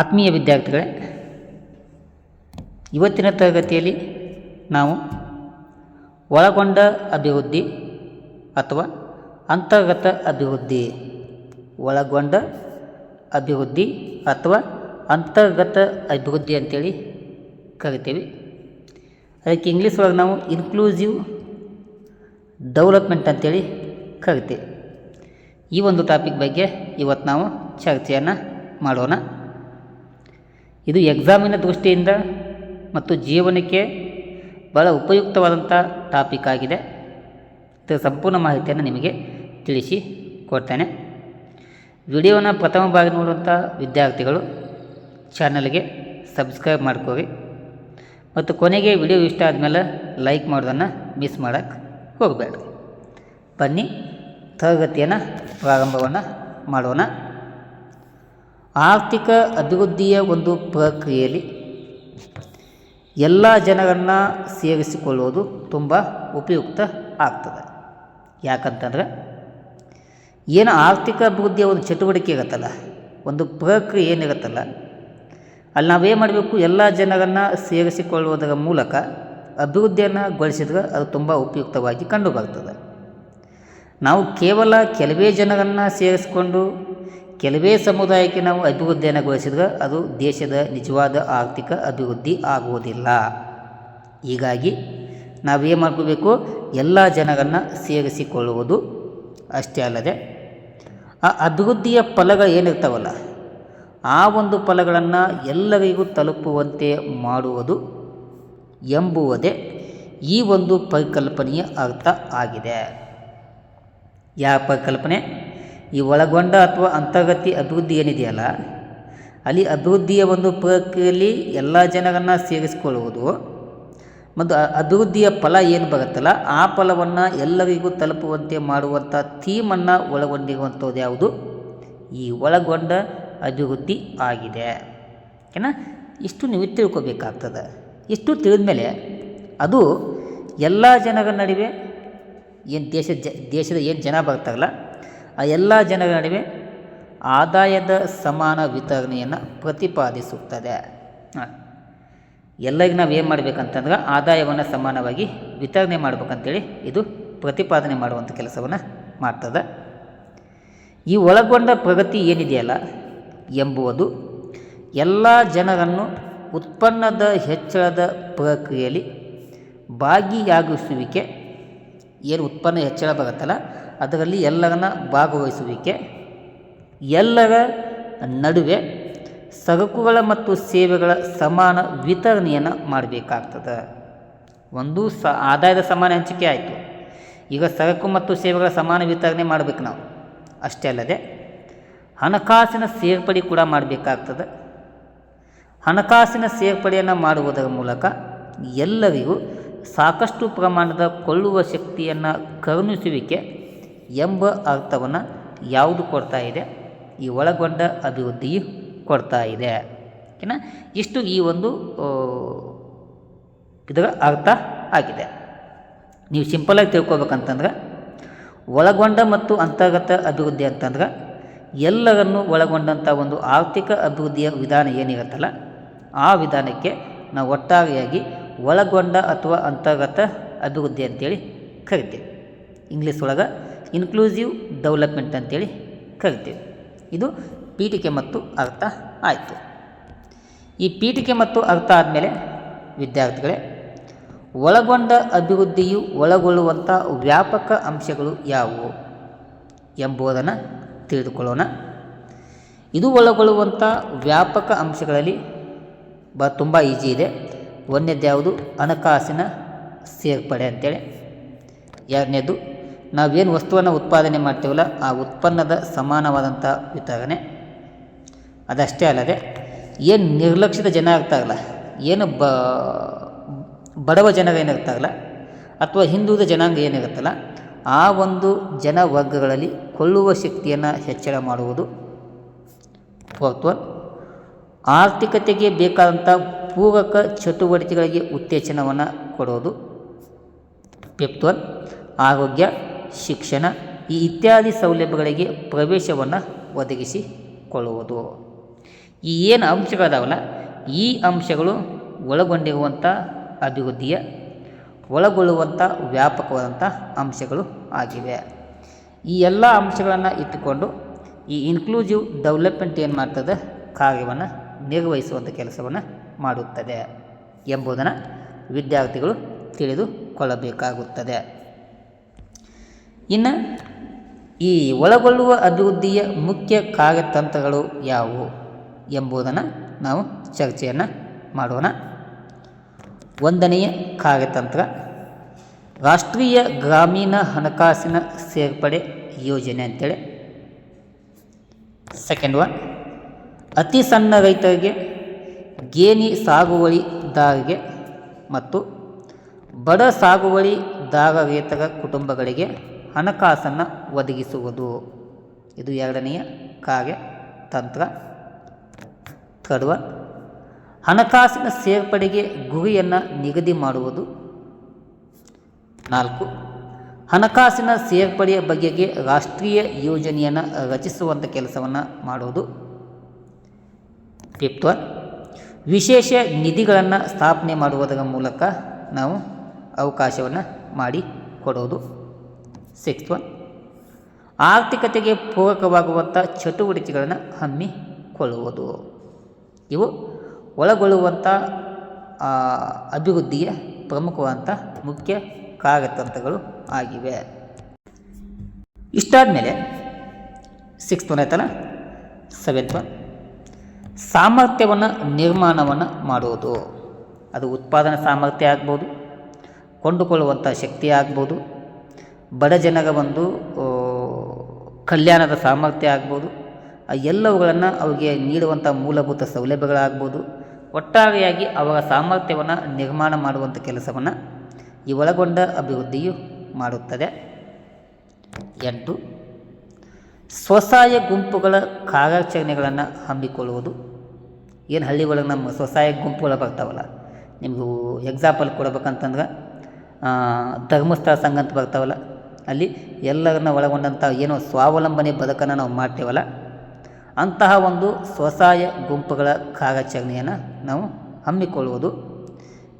ಆತ್ಮೀಯ ವಿದ್ಯಾರ್ಥಿಗಳೇ, ಇವತ್ತಿನ ತರಗತಿಯಲ್ಲಿ ನಾವು ಒಳಗೊಂಡ ಅಭಿವೃದ್ಧಿ ಅಥವಾ ಅಂತರ್ಗತ ಅಭಿವೃದ್ಧಿ, ಒಳಗೊಂಡ ಅಭಿವೃದ್ಧಿ ಅಥವಾ ಅಂತರ್ಗತ ಅಭಿವೃದ್ಧಿ ಅಂತೇಳಿ ಕರಿತೀವಿ. ಅದಕ್ಕೆ ಇಂಗ್ಲೀಷ್ ಒಳಗೆ ನಾವು ಇನ್ಕ್ಲೂಸಿವ್ ಡೆವಲಪ್ಮೆಂಟ್ ಅಂತೇಳಿ ಕರಿತೀವಿ. ಈ ಒಂದು ಟಾಪಿಕ್ ಬಗ್ಗೆ ಇವತ್ತು ನಾವು ಚರ್ಚೆಯನ್ನು ಮಾಡೋಣ. ಇದು ಎಕ್ಸಾಮಿನ ದೃಷ್ಟಿಯಿಂದ ಮತ್ತು ಜೀವನಕ್ಕೆ ಬಹಳ ಉಪಯುಕ್ತವಾದಂಥ ಟಾಪಿಕ್ ಆಗಿದೆ. ಇದರ ಸಂಪೂರ್ಣ ಮಾಹಿತಿಯನ್ನು ನಿಮಗೆ ತಿಳಿಸಿ ಕೊಡ್ತೇನೆ. ವಿಡಿಯೋನ ಪ್ರಥಮ ಬಾರಿ ನೋಡುವಂಥ ವಿದ್ಯಾರ್ಥಿಗಳು ಚಾನಲ್ಗೆ ಸಬ್ಸ್ಕ್ರೈಬ್ ಮಾಡ್ಕೋರಿ. ಮತ್ತು ಕೊನೆಗೆ ವಿಡಿಯೋ ಇಷ್ಟ ಆದಮೇಲೆ ಲೈಕ್ ಮಾಡೋದನ್ನು ಮಿಸ್ ಮಾಡೋಕ್ಕೆ ಹೋಗಬೇಡ್ರಿ. ಬನ್ನಿ, ತರಗತಿಯನ್ನು ಪ್ರಾರಂಭವನ್ನು ಮಾಡೋಣ. ಆರ್ಥಿಕ ಅಭಿವೃದ್ಧಿಯ ಒಂದು ಪ್ರಕ್ರಿಯೆಯಲ್ಲಿ ಎಲ್ಲ ಜನರನ್ನು ಸೇರಿಸಿಕೊಳ್ಳುವುದು ತುಂಬ ಉಪಯುಕ್ತ ಆಗ್ತದೆ. ಯಾಕಂತಂದ್ರೆ ಏನು ಆರ್ಥಿಕ ಅಭಿವೃದ್ಧಿಯ ಒಂದು ಚಟುವಟಿಕೆ ಇರುತ್ತಲ್ಲ, ಒಂದು ಪ್ರಕ್ರಿಯೆ ಏನಿರುತ್ತಲ್ಲ, ಅಲ್ಲಿ ನಾವೇನು ಮಾಡಬೇಕು? ಎಲ್ಲ ಜನರನ್ನು ಸೇರಿಸಿಕೊಳ್ಳುವುದರ ಮೂಲಕ ಅಭಿವೃದ್ಧಿಯನ್ನು ಗೊಳಿಸಿದ್ರೆ ಅದು ತುಂಬ ಉಪಯುಕ್ತವಾಗಿ ಕಂಡುಬರ್ತದೆ. ನಾವು ಕೇವಲ ಕೆಲವೇ ಜನರನ್ನು ಸೇರಿಸಿಕೊಂಡು ಕೆಲವೇ ಸಮುದಾಯಕ್ಕೆ ನಾವು ಅಭಿವೃದ್ಧಿಯನ್ನು ಗೊಳಿಸಿದ್ರೆ ಅದು ದೇಶದ ನಿಜವಾದ ಆರ್ಥಿಕ ಅಭಿವೃದ್ಧಿ ಆಗುವುದಿಲ್ಲ. ಹೀಗಾಗಿ ನಾವೇನು ಮಾಡ್ಕೋಬೇಕು? ಎಲ್ಲ ಜನರನ್ನು ಸೇರಿಸಿಕೊಳ್ಳುವುದು ಅಷ್ಟೇ ಅಲ್ಲದೆ, ಆ ಅಭಿವೃದ್ಧಿಯ ಫಲಗಳು ಏನಿರ್ತಾವಲ್ಲ, ಆ ಒಂದು ಫಲಗಳನ್ನು ಎಲ್ಲರಿಗೂ ತಲುಪುವಂತೆ ಮಾಡುವುದು ಎಂಬುವುದೇ ಈ ಒಂದು ಪರಿಕಲ್ಪನೆಯ ಅರ್ಥ ಆಗಿದೆ. ಯಾವ ಪರಿಕಲ್ಪನೆ? ಈ ಒಳಗೊಂಡ ಅಥವಾ ಅಂತರ್ಗತಿ ಅಭಿವೃದ್ಧಿ ಏನಿದೆಯಲ್ಲ, ಅಲ್ಲಿ ಅಭಿವೃದ್ಧಿಯ ಒಂದು ಪ್ರಕ್ರಿಯೆಯಲ್ಲಿ ಎಲ್ಲ ಜನರನ್ನು ಸೇರಿಸಿಕೊಳ್ಳುವುದು. ಮತ್ತು ಅಭಿವೃದ್ಧಿಯ ಫಲ ಏನು ಬರುತ್ತಲ್ಲ, ಆ ಫಲವನ್ನು ಎಲ್ಲರಿಗೂ ತಲುಪುವಂತೆ ಮಾಡುವಂಥ ಥೀಮನ್ನು ಒಳಗೊಂಡಿರುವಂಥದ್ದು ಯಾವುದು? ಈ ಒಳಗೊಂಡ ಅಭಿವೃದ್ಧಿ ಆಗಿದೆ. ಓಕೆನಾ ಇಷ್ಟು ನೀವು ತಿಳ್ಕೊಬೇಕಾಗ್ತದೆ. ಇಷ್ಟು ತಿಳಿದ ಮೇಲೆ ಅದು ಎಲ್ಲ ಜನರ ನಡುವೆ ಏನು ದೇಶ ಜ ದೇಶದ ಏನು ಜನ ಬರ್ತಾರಲ್ಲ ಆ ಎಲ್ಲ ಜನರ ನಡುವೆ ಆದಾಯದ ಸಮಾನ ವಿತರಣೆಯನ್ನು ಪ್ರತಿಪಾದಿಸುತ್ತದೆ. ಎಲ್ಲರಿಗೂ ನಾವು ಏನು ಮಾಡಬೇಕಂತಂದ್ರೆ ಆದಾಯವನ್ನು ಸಮಾನವಾಗಿ ವಿತರಣೆ ಮಾಡ್ಬೇಕಂತೇಳಿ ಇದು ಪ್ರತಿಪಾದನೆ ಮಾಡುವಂಥ ಕೆಲಸವನ್ನು ಮಾಡ್ತದೆ. ಈ ಒಳಗೊಂಡ ಪ್ರಗತಿ ಏನಿದೆಯಲ್ಲ ಎಂಬುವುದು ಎಲ್ಲ ಜನರನ್ನು ಉತ್ಪನ್ನದ ಹೆಚ್ಚಳದ ಪ್ರಕ್ರಿಯೆಯಲ್ಲಿ ಭಾಗಿಯಾಗಿಸುವಿಕೆ, ಏನು ಉತ್ಪನ್ನ ಹೆಚ್ಚಳ ಬರುತ್ತಲ್ಲ ಅದರಲ್ಲಿ ಎಲ್ಲರನ್ನ ಭಾಗವಹಿಸುವಿಕೆ. ಎಲ್ಲರ ನಡುವೆ ಸರಕುಗಳ ಮತ್ತು ಸೇವೆಗಳ ಸಮಾನ ವಿತರಣೆಯನ್ನು ಮಾಡಬೇಕಾಗ್ತದೆ. ಒಂದು ಸ, ಆದಾಯದ ಸಮಾನ ಹಂಚಿಕೆ ಆಯಿತು. ಈಗ ಸರಕು ಮತ್ತು ಸೇವೆಗಳ ಸಮಾನ ವಿತರಣೆ ಮಾಡಬೇಕು ನಾವು. ಅಷ್ಟೇ ಅಲ್ಲದೆ ಹಣಕಾಸಿನ ಸೇರ್ಪಡೆ ಕೂಡ ಮಾಡಬೇಕಾಗ್ತದೆ. ಹಣಕಾಸಿನ ಸೇರ್ಪಡೆಯನ್ನು ಮಾಡುವುದರ ಮೂಲಕ ಎಲ್ಲರಿಗೂ ಸಾಕಷ್ಟು ಪ್ರಮಾಣದ ಕೊಳ್ಳುವ ಶಕ್ತಿಯನ್ನು ಕರುಣಿಸುವಿಕೆ ಎಂಬ ಅರ್ಥವನ್ನು ಯಾವುದು ಕೊಡ್ತಾ ಇದೆ? ಈ ಒಳಗೊಂಡ ಅಭಿವೃದ್ಧಿಯು ಕೊಡ್ತಾ ಇದೆ. ಓಕೆನಾ ಇಷ್ಟು ಈ ಒಂದು ಇದರ ಅರ್ಥ ಆಗಿದೆ. ನೀವು ಸಿಂಪಲಾಗಿ ತಿಳ್ಕೊಬೇಕಂತಂದ್ರೆ, ಒಳಗೊಂಡ ಮತ್ತು ಅಂತರ್ಗತ ಅಭಿವೃದ್ಧಿ ಅಂತಂದ್ರೆ, ಎಲ್ಲರನ್ನು ಒಳಗೊಂಡಂಥ ಒಂದು ಆರ್ಥಿಕ ಅಭಿವೃದ್ಧಿಯ ವಿಧಾನ ಏನಿರುತ್ತಲ್ಲ, ಆ ವಿಧಾನಕ್ಕೆ ನಾವು ಒಟ್ಟಾರೆಯಾಗಿ ಒಳಗೊಂಡ ಅಥವಾ ಅಂತರ್ಗತ ಅಭಿವೃದ್ಧಿ ಅಂತೇಳಿ ಕರಿತೀವಿ. ಇಂಗ್ಲೀಷ್ ಒಳಗೆ ಇನ್ಕ್ಲೂಸಿವ್ ಡೆವಲಪ್ಮೆಂಟ್ ಅಂತೇಳಿ ಕರಿತೀವಿ. ಇದು ಪೀಠಿಕೆ ಮತ್ತು ಅರ್ಥ ಆಯಿತು. ಈ ಪೀಠಿಕೆ ಮತ್ತು ಅರ್ಥ ಆದಮೇಲೆ ವಿದ್ಯಾರ್ಥಿಗಳೇ, ಒಳಗೊಂಡ ಅಭಿವೃದ್ಧಿಯು ಒಳಗೊಳ್ಳುವಂಥ ವ್ಯಾಪಕ ಅಂಶಗಳು ಯಾವುವು ಎಂಬುದನ್ನು ತಿಳಿದುಕೊಳ್ಳೋಣ. ಇದು ಒಳಗೊಳ್ಳುವಂಥ ವ್ಯಾಪಕ ಅಂಶಗಳಲ್ಲಿ ಬ, ತುಂಬ ಈಜಿ ಇದೆ. ಒಂದನೇದು ಯಾವುದು ಹಣಕಾಸಿನ ಸೇರ್ಪಡೆ ಅಂತೇಳಿ. ಎರಡನೇದು ನಾವೇನು ವಸ್ತುವನ್ನು ಉತ್ಪಾದನೆ ಮಾಡ್ತೀವಲ್ಲ ಆ ಉತ್ಪನ್ನದ ಸಮಾನವಾದಂಥ ವಿತರಣೆ. ಅದಷ್ಟೇ ಅಲ್ಲದೆ ಏನು ನಿರ್ಲಕ್ಷಿತ ಜನ ಆಗ್ತಾಗಲ್ಲ ಏನು ಬ ಬಡವ ಜನರು ಏನಿರ್ತಾರಲ್ಲ ಅಥವಾ ಹಿಂದುಳಿದ ಜನಾಂಗ ಏನಿರುತ್ತಲ್ಲ, ಆ ಒಂದು ಜನ ವರ್ಗಗಳಲ್ಲಿ ಕೊಳ್ಳುವ ಶಕ್ತಿಯನ್ನು ಹೆಚ್ಚಳ ಮಾಡುವುದು ಫೋರ್ತ್ ಆರ್ಥಿಕತೆಗೆ ಬೇಕಾದಂಥ ಪೂರಕ ಚಟುವಟಿಕೆಗಳಿಗೆ ಉತ್ತೇಜನವನ್ನು ಕೊಡೋದು ಫಿಫ್ತ್ ಆರೋಗ್ಯ ಶಿಕ್ಷಣ, ಈ ಇತ್ಯಾದಿ ಸೌಲಭ್ಯಗಳಿಗೆ ಪ್ರವೇಶವನ್ನು ಒದಗಿಸಿಕೊಳ್ಳುವುದು ಈ ಏನು ಅಂಶಗಳಿದಾವಲ್ಲ, ಈ ಅಂಶಗಳು ಒಳಗೊಂಡಿರುವಂಥ ಅಭಿವೃದ್ಧಿಯ ಒಳಗೊಳ್ಳುವಂಥ ವ್ಯಾಪಕವಾದಂಥ ಅಂಶಗಳು ಆಗಿವೆ. ಈ ಎಲ್ಲ ಅಂಶಗಳನ್ನು ಇಟ್ಟುಕೊಂಡು ಈ ಇನ್ಕ್ಲೂಸಿವ್ ಡೆವಲಪ್ಮೆಂಟ್ ಏನು ಮಾಡ್ತದೆ, ಕಾರ್ಯವನ್ನು ನಿರ್ವಹಿಸುವಂಥ ಕೆಲಸವನ್ನು ಮಾಡುತ್ತದೆ ಎಂಬುದನ್ನು ವಿದ್ಯಾರ್ಥಿಗಳು ತಿಳಿದುಕೊಳ್ಳಬೇಕಾಗುತ್ತದೆ. ಇನ್ನು ಈ ಒಳಗೊಳ್ಳುವ ಅಭಿವೃದ್ಧಿಯ ಮುಖ್ಯ ಕಾರ್ಯತಂತ್ರಗಳು ಯಾವುವು ಎಂಬುದನ್ನು ನಾವು ಚರ್ಚೆಯನ್ನು ಮಾಡೋಣ. ಒಂದನೆಯ ಕಾರ್ಯತಂತ್ರ, ರಾಷ್ಟ್ರೀಯ ಗ್ರಾಮೀಣ ಹಣಕಾಸಿನ ಸೇರ್ಪಡೆ ಯೋಜನೆ ಅಂತೇಳಿ. ಸೆಕೆಂಡ್ ಒನ್ ಅತಿ ಸಣ್ಣ ರೈತರಿಗೆ ಗೇಣಿ ಸಾಗುವಳಿದಾರರಿಗೆ ಮತ್ತು ಬಡ ಸಾಗುವಳಿದಾರರೇತರ ಕುಟುಂಬಗಳಿಗೆ ಹಣಕಾಸನ್ನು ಒದಗಿಸುವುದು. ಇದು ಎರಡನೆಯ ಕಾರ್ಯತಂತ್ರ ಥರ್ಡ್ ಒನ್, ಹಣಕಾಸಿನ ಸೇರ್ಪಡೆಗೆ ಗುರಿಯನ್ನು ನಿಗದಿ ಮಾಡುವುದು. ನಾಲ್ಕು, ಹಣಕಾಸಿನ ಸೇರ್ಪಡೆಯ ಬಗೆಗೆ ರಾಷ್ಟ್ರೀಯ ಯೋಜನೆಯನ್ನು ರಚಿಸುವಂಥ ಕೆಲಸವನ್ನು ಮಾಡುವುದು. ಫಿಫ್ತ್ ವಿಶೇಷ ನಿಧಿಗಳನ್ನು ಸ್ಥಾಪನೆ ಮಾಡುವುದರ ಮೂಲಕ ನಾವು ಅವಕಾಶವನ್ನು ಮಾಡಿಕೊಡೋದು. ಸಿಕ್ಸ್ತ್ ಒನ್ ಆರ್ಥಿಕತೆಗೆ ಪೂರಕವಾಗುವಂಥ ಚಟುವಟಿಕೆಗಳನ್ನು ಹಮ್ಮಿಕೊಳ್ಳುವುದು ಇವು ಒಳಗೊಳ್ಳುವಂಥ ಅಭಿವೃದ್ಧಿಯ ಪ್ರಮುಖವಾದಂಥ ಮುಖ್ಯ ಕಾರ್ಯತಂತ್ರಗಳು ಆಗಿವೆ. ಇಷ್ಟಾದ ಮೇಲೆ ಸಿಕ್ಸ್ತ್ ಒನ್ ಆಯ್ತಲ್ಲ ಸೆವೆಂತ್ ಒನ್ ಸಾಮರ್ಥ್ಯವನ್ನು ನಿರ್ಮಾಣವನ್ನು ಮಾಡುವುದು. ಅದು ಉತ್ಪಾದನಾ ಸಾಮರ್ಥ್ಯ ಆಗ್ಬೋದು, ಕೊಂಡುಕೊಳ್ಳುವಂಥ ಶಕ್ತಿ ಆಗ್ಬೋದು ಬಡ ಜನರ ಒಂದು ಕಲ್ಯಾಣದ ಸಾಮರ್ಥ್ಯ ಆಗ್ಬೋದು. ಎಲ್ಲವುಗಳನ್ನು ಅವರಿಗೆ ನೀಡುವಂಥ ಮೂಲಭೂತ ಸೌಲಭ್ಯಗಳಾಗ್ಬೋದು. ಒಟ್ಟಾರೆಯಾಗಿ ಅವರ ಸಾಮರ್ಥ್ಯವನ್ನು ನಿರ್ಮಾಣ ಮಾಡುವಂಥ ಕೆಲಸವನ್ನು ಈ ಒಳಗೊಂಡ ಅಭಿವೃದ್ಧಿಯು ಮಾಡುತ್ತದೆ. ಎಂಟು, ಸ್ವಸಹಾಯ ಗುಂಪುಗಳ ಕಾರ್ಯಾಚರಣೆಗಳನ್ನು ಹಮ್ಮಿಕೊಳ್ಳುವುದು. ಏನು ಹಳ್ಳಿ ಒಳಗೆ ನಮ್ಮ ಸ್ವಸಹಾಯ ಗುಂಪುಗಳು ಬರ್ತಾವಲ್ಲ, ನಿಮಗೂ ಎಕ್ಸಾಂಪಲ್ ಕೊಡ್ಬೇಕಂತಂದ್ರೆ ಧರ್ಮಸ್ಥಳ ಸಂಘ ಅಂತ ಬರ್ತಾವಲ್ಲ ಅಲ್ಲಿ ಎಲ್ಲರನ್ನ ಒಳಗೊಂಡಂಥ ಏನೋ ಸ್ವಾವಲಂಬನೆ ಬದುಕನ್ನು ನಾವು ಮಾಡ್ತೇವಲ್ಲ, ಅಂತಹ ಒಂದು ಸ್ವಸಹಾಯ ಗುಂಪುಗಳ ಕಾರ್ಯಾಚರಣೆಯನ್ನು ನಾವು ಹಮ್ಮಿಕೊಳ್ಳುವುದು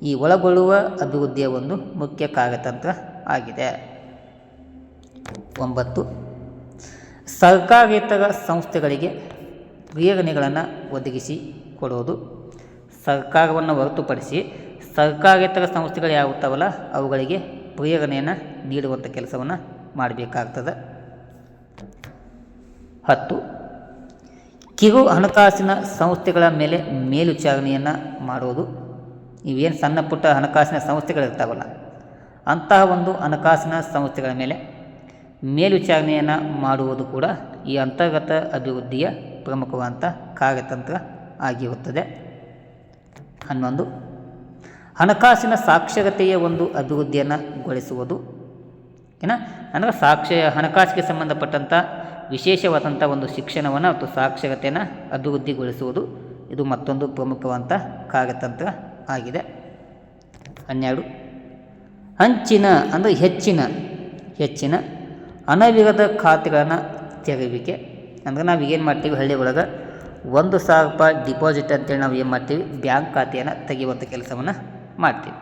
ಈ ಒಳಗೊಳ್ಳುವ ಅಭಿವೃದ್ಧಿಯ ಒಂದು ಮುಖ್ಯ ಕಾರ್ಯತಂತ್ರ ಆಗಿದೆ. ಒಂಬತ್ತು, ಸರ್ಕಾರೇತರ ಸಂಸ್ಥೆಗಳಿಗೆ ಪ್ರೇರಣೆಗಳನ್ನು ಒದಗಿಸಿ ಕೊಡುವುದು ಸರ್ಕಾರವನ್ನು ಹೊರತುಪಡಿಸಿ ಸರ್ಕಾರೇತರ ಸಂಸ್ಥೆಗಳು ಯಾವುತ್ತವಲ್ಲ ಅವುಗಳಿಗೆ ಪ್ರೇರಣೆಯನ್ನು ನೀಡುವಂಥ ಕೆಲಸವನ್ನು ಮಾಡಬೇಕಾಗ್ತದೆ. ಹತ್ತು, ಕಿರು ಹಣಕಾಸಿನ ಸಂಸ್ಥೆಗಳ ಮೇಲೆ ಮೇಲ್ವಿಚಾರಣೆಯನ್ನು ಮಾಡುವುದು ಇವೇನು ಸಣ್ಣ ಪುಟ್ಟ ಹಣಕಾಸಿನ ಸಂಸ್ಥೆಗಳಿರ್ತಾವಲ್ಲ ಅಂತಹ ಒಂದು ಹಣಕಾಸಿನ ಸಂಸ್ಥೆಗಳ ಮೇಲೆ ಮೇಲ್ವಿಚಾರಣೆಯನ್ನು ಮಾಡುವುದು ಕೂಡ ಈ ಅಂತರ್ಗತ ಅಭಿವೃದ್ಧಿಯ ಪ್ರಮುಖವಾದಂಥ ಕಾರ್ಯತಂತ್ರ ಆಗಿರುತ್ತದೆ. ಹನ್ನೊಂದು ಹಣಕಾಸಿನ ಸಾಕ್ಷರತೆಯ ಒಂದು ಅಭಿವೃದ್ಧಿಯನ್ನು ಗೊಳಿಸುವುದು. ಏನ? ಅಂದರೆ ಸಾಕ್ಷ, ಹಣಕಾಸಿಗೆ ಸಂಬಂಧಪಟ್ಟಂಥ ವಿಶೇಷವಾದಂಥ ಒಂದು ಶಿಕ್ಷಣವನ್ನು ಮತ್ತು ಸಾಕ್ಷರತೆಯನ್ನು ಅಭಿವೃದ್ಧಿಗೊಳಿಸುವುದು ಇದು ಮತ್ತೊಂದು ಪ್ರಮುಖವಾದಂಥ ಕಾರ್ಯತಂತ್ರ ಆಗಿದೆ. ಹನ್ನೆರಡು. ಹಂಚಿನ, ಅಂದರೆ ಹೆಚ್ಚಿನ ಹೆಚ್ಚಿನ ಅನವಿರದ ಖಾತೆಗಳನ್ನು ತೆರವಿಕೆ ಅಂದರೆ ನಾವು ಏನು ಮಾಡ್ತೀವಿ? ಹಳ್ಳಿ ಒಳಗೆ ಒಂದು ಸಾವಿರ ರೂಪಾಯಿ ಡಿಪಾಸಿಟ್ ಅಂತೇಳಿ ನಾವು ಏನು ಮಾಡ್ತೀವಿ? ಬ್ಯಾಂಕ್ ಖಾತೆಯನ್ನು ತೆಗೆಯುವಂಥ ಕೆಲಸವನ್ನು ಮಾಡ್ತೀವಿ.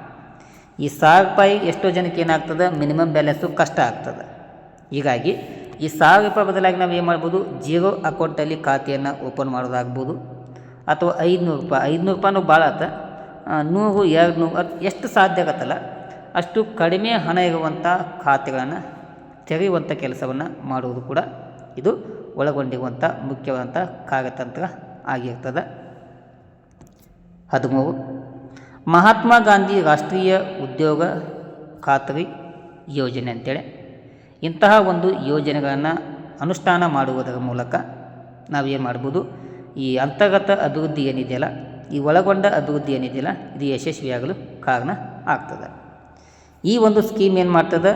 ಈ ಸಾವಿರ ರೂಪಾಯಿ ಎಷ್ಟೋ ಜನಕ್ಕೆ ಏನಾಗ್ತದೆ? ಮಿನಿಮಮ್ ಬ್ಯಾಲೆನ್ಸು ಕಷ್ಟ ಆಗ್ತದೆ. ಹೀಗಾಗಿ ಈ ಸಾವಿರ ರೂಪಾಯಿ ಬದಲಾಗಿ ನಾವು ಏನು ಮಾಡ್ಬೋದು? ಜೀರೋ ಅಕೌಂಟಲ್ಲಿ ಖಾತೆಯನ್ನು ಓಪನ್ ಮಾಡೋದಾಗ್ಬೋದು. ಅಥವಾ ಐದುನೂರು ರೂಪಾಯಿ, ಐದುನೂರು ರೂಪಾಯಿನೂ ಭಾಳ ಆತ. ನೂರು ಎರಡು ನೂರು ಎಷ್ಟು ಸಾಧ್ಯ ಆಗತ್ತಲ್ಲ? ಅಷ್ಟು ಕಡಿಮೆ ಹಣ ಇರುವಂಥ ಖಾತೆಗಳನ್ನು ತೆರೆಯುವಂಥ ಕೆಲಸವನ್ನು ಮಾಡುವುದು ಕೂಡ ಇದು ಒಳಗೊಂಡಿರುವಂಥ ಮುಖ್ಯವಾದಂಥ ಕಾರ್ಯತಂತ್ರ ಆಗಿರ್ತದೆ. ಹದಿಮೂರು ಮಹಾತ್ಮ ಗಾಂಧಿ ರಾಷ್ಟ್ರೀಯ ಉದ್ಯೋಗ ಖಾತರಿ ಯೋಜನೆ ಅಂತೇಳಿ. ಇಂತಹ ಒಂದು ಯೋಜನೆಗಳನ್ನು ಅನುಷ್ಠಾನ ಮಾಡುವುದರ ಮೂಲಕ ನಾವೇನು ಮಾಡ್ಬೋದು, ಈ ಅಂತರ್ಗತ ಅಭಿವೃದ್ಧಿ ಏನಿದೆಯಲ್ಲ, ಈ ಒಳಗೊಂಡ ಅಭಿವೃದ್ಧಿ ಏನಿದೆಯಲ್ಲ, ಇದು ಯಶಸ್ವಿಯಾಗಲು ಕಾರಣ ಆಗ್ತದೆ. ಈ ಒಂದು ಸ್ಕೀಮ್ ಏನು ಮಾಡ್ತದೆ,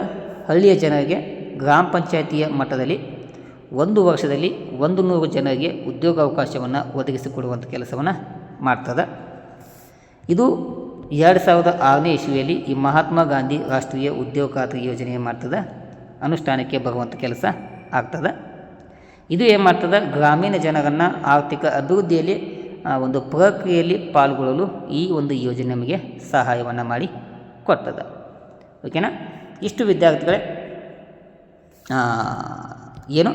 ಹಳ್ಳಿಯ ಜನರಿಗೆ ಗ್ರಾಮ ಪಂಚಾಯತಿಯ ಮಟ್ಟದಲ್ಲಿ ಒಂದು ವರ್ಷದಲ್ಲಿ ಒಂದು ನೂರು ಜನರಿಗೆ ಉದ್ಯೋಗಾವಕಾಶವನ್ನು ಒದಗಿಸಿಕೊಡುವಂಥ ಕೆಲಸವನ್ನು ಮಾಡ್ತದೆ. ಇದು ಎರಡು ಸಾವಿರದ ಆರನೇ ಇಸ್ವಿಯಲ್ಲಿ ಈ ಮಹಾತ್ಮ ಗಾಂಧಿ ರಾಷ್ಟ್ರೀಯ ಉದ್ಯೋಗ ಖಾತ್ರಿ ಯೋಜನೆ ಏನು ಮಾಡ್ತದೆ? ಅನುಷ್ಠಾನಕ್ಕೆ ಬರುವಂಥ ಕೆಲಸ ಆಗ್ತದೆ. ಇದು ಏನು ಮಾಡ್ತದೆ? ಗ್ರಾಮೀಣ ಜನರನ್ನು ಆರ್ಥಿಕ ಅಭಿವೃದ್ಧಿಯಲ್ಲಿ ಒಂದು ಪ್ರಕ್ರಿಯೆಯಲ್ಲಿ ಪಾಲ್ಗೊಳ್ಳಲು ಈ ಒಂದು ಯೋಜನೆ ನಮಗೆ ಸಹಾಯವನ್ನು ಮಾಡಿ ಕೊಡ್ತದೆ. ಓಕೆನಾ ಇಷ್ಟು ವಿದ್ಯಾರ್ಥಿಗಳೇ ಏನು?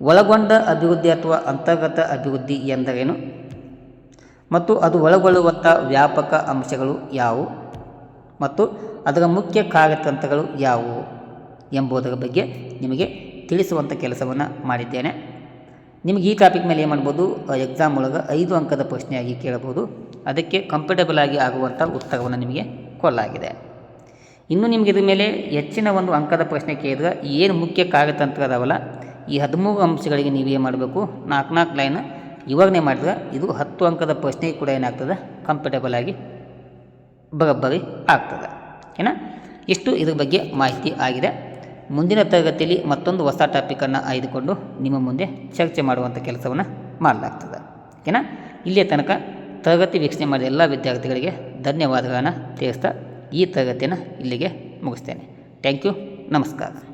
ಒಳಗೊಂಡ ಅಭಿವೃದ್ಧಿ ಅಥವಾ ಅಂತರ್ಗತ ಅಭಿವೃದ್ಧಿ ಎಂದರೇನು? ಮತ್ತು ಅದು ಒಳಗೊಳ್ಳುವಂಥ ವ್ಯಾಪಕ ಅಂಶಗಳು ಯಾವುವು? ಮತ್ತು ಅದರ ಮುಖ್ಯ ಕಾರ್ಯತಂತ್ರಗಳು ಯಾವುವು ಎಂಬುದರ ಬಗ್ಗೆ ನಿಮಗೆ ತಿಳಿಸುವಂಥ ಕೆಲಸವನ್ನು ಮಾಡಿದ್ದೇನೆ. ನಿಮಗೆ ಈ ಟಾಪಿಕ್ ಮೇಲೆ ಏನು ಮಾಡ್ಬೋದು ಎಕ್ಸಾಮ್ ಒಳಗೆ ಐದು ಅಂಕದ ಪ್ರಶ್ನೆಯಾಗಿ ಕೇಳಬಹುದು. ಅದಕ್ಕೆ ಕಂಫರ್ಟಬಲ್ ಆಗಿ ಆಗುವಂಥ ಉತ್ತರವನ್ನು ನಿಮಗೆ ಕೊಡಲಾಗಿದೆ. ಇನ್ನು ನಿಮಗೆ ಇದ್ರ ಮೇಲೆ ಹೆಚ್ಚಿನ ಒಂದು ಅಂಕದ ಪ್ರಶ್ನೆ ಕೇಳಿದ್ರೆ ಏನು ಮುಖ್ಯ ಕಾರ್ಯತಂತ್ರ ಅದಾವಲ್ಲ, ಈ ಹದಿಮೂರು ಅಂಶಗಳಿಗೆ ನೀವು ಏನು ಮಾಡಬೇಕು, ನಾಲ್ಕು ನಾಲ್ಕು ಲೈನ್ ವಿವರಣೆ ಮಾಡಿದ್ರೆ ಇದು ಹತ್ತು ಅಂಕದ ಪ್ರಶ್ನೆ ಕೂಡ ಏನಾಗ್ತದೆ? ಕಂಫರ್ಟೇಬಲ್ ಆಗಿ ಬರೋಬ್ಬರಿ ಆಗ್ತದೆ. ಏನ? ಇಷ್ಟು ಇದ್ರ ಬಗ್ಗೆ ಮಾಹಿತಿ ಆಗಿದೆ. ಮುಂದಿನ ತರಗತಿಯಲ್ಲಿ ಮತ್ತೊಂದು ಹೊಸ ಟಾಪಿಕನ್ನು ಆಯ್ದುಕೊಂಡು ನಿಮ್ಮ ಮುಂದೆ ಚರ್ಚೆ ಮಾಡುವಂಥ ಕೆಲಸವನ್ನು ಮಾಡಲಾಗ್ತದೆ. ಏನ? ಇಲ್ಲಿಯ ತನಕ ತರಗತಿ ವೀಕ್ಷಣೆ ಮಾಡಿದ ಎಲ್ಲ ವಿದ್ಯಾರ್ಥಿಗಳಿಗೆ ಧನ್ಯವಾದಗಳನ್ನು ತಿಳಿಸ್ತಾ ಈ ತರಗತಿಯನ್ನು ಇಲ್ಲಿಗೆ ಮುಗಿಸ್ತೇನೆ. ಥ್ಯಾಂಕ್ ಯು ನಮಸ್ಕಾರ.